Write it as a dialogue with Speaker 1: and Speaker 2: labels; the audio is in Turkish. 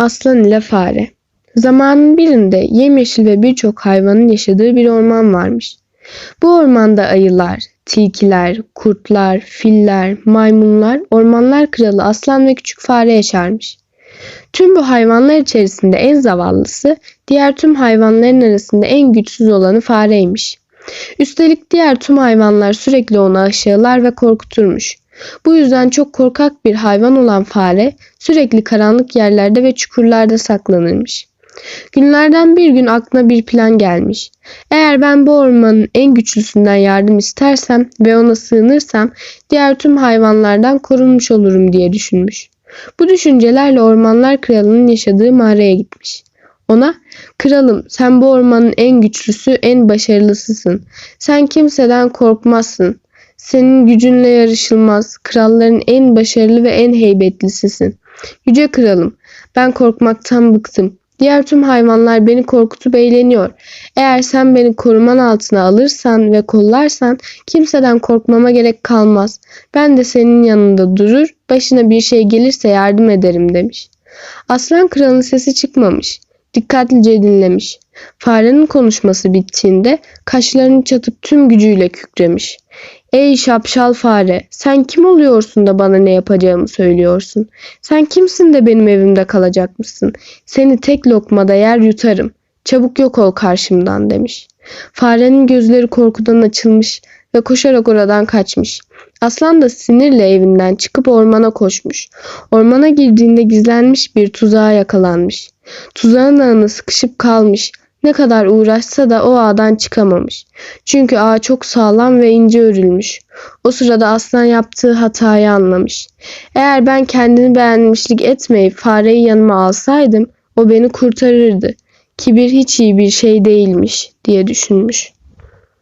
Speaker 1: Aslan ile Fare Zamanın birinde yemyeşil ve birçok hayvanın yaşadığı bir orman varmış. Bu ormanda ayılar, tilkiler, kurtlar, filler, maymunlar, ormanlar kralı aslan ve küçük fare yaşarmış. Tüm bu hayvanlar içerisinde en zavallısı, diğer tüm hayvanların arasında en güçsüz olanı fareymiş. Üstelik diğer tüm hayvanlar sürekli onu aşağılar ve korkuturmuş. Bu yüzden çok korkak bir hayvan olan fare sürekli karanlık yerlerde ve çukurlarda saklanırmış. Günlerden bir gün aklına bir plan gelmiş. Eğer ben bu ormanın en güçlüsünden yardım istersem ve ona sığınırsam diğer tüm hayvanlardan korunmuş olurum diye düşünmüş. Bu düşüncelerle ormanlar kralının yaşadığı mağaraya gitmiş. Ona, kralım sen bu ormanın en güçlüsü, en başarılısısın. Sen kimseden korkmazsın. Senin gücünle yarışılmaz. Kralların en başarılı ve en heybetlisisin. Yüce kralım, ben korkmaktan bıktım. Diğer tüm hayvanlar beni korkutup eğleniyor. Eğer sen beni koruman altına alırsan ve kollarsan kimseden korkmama gerek kalmaz. Ben de senin yanında durur, başına bir şey gelirse yardım ederim demiş. Aslan kralın sesi çıkmamış. Dikkatlice dinlemiş. Farenin konuşması bittiğinde kaşlarını çatıp tüm gücüyle kükremiş. Ey şapşal fare, sen kim oluyorsun da bana ne yapacağımı söylüyorsun? Sen kimsin de benim evimde kalacakmışsın? Seni tek lokmada yer yutarım. Çabuk yok ol karşımdan demiş. Farenin gözleri korkudan açılmış ve koşarak oradan kaçmış. Aslan da sinirle evinden çıkıp ormana koşmuş. Ormana girdiğinde gizlenmiş bir tuzağa yakalanmış. Tuzağın ağına sıkışıp kalmış. Ne kadar uğraşsa da o ağdan çıkamamış. Çünkü ağ çok sağlam ve ince örülmüş. O sırada aslan yaptığı hatayı anlamış. Eğer ben kendini beğenmişlik etmeyip fareyi yanıma alsaydım o beni kurtarırdı. Kibir hiç iyi bir şey değilmiş diye düşünmüş.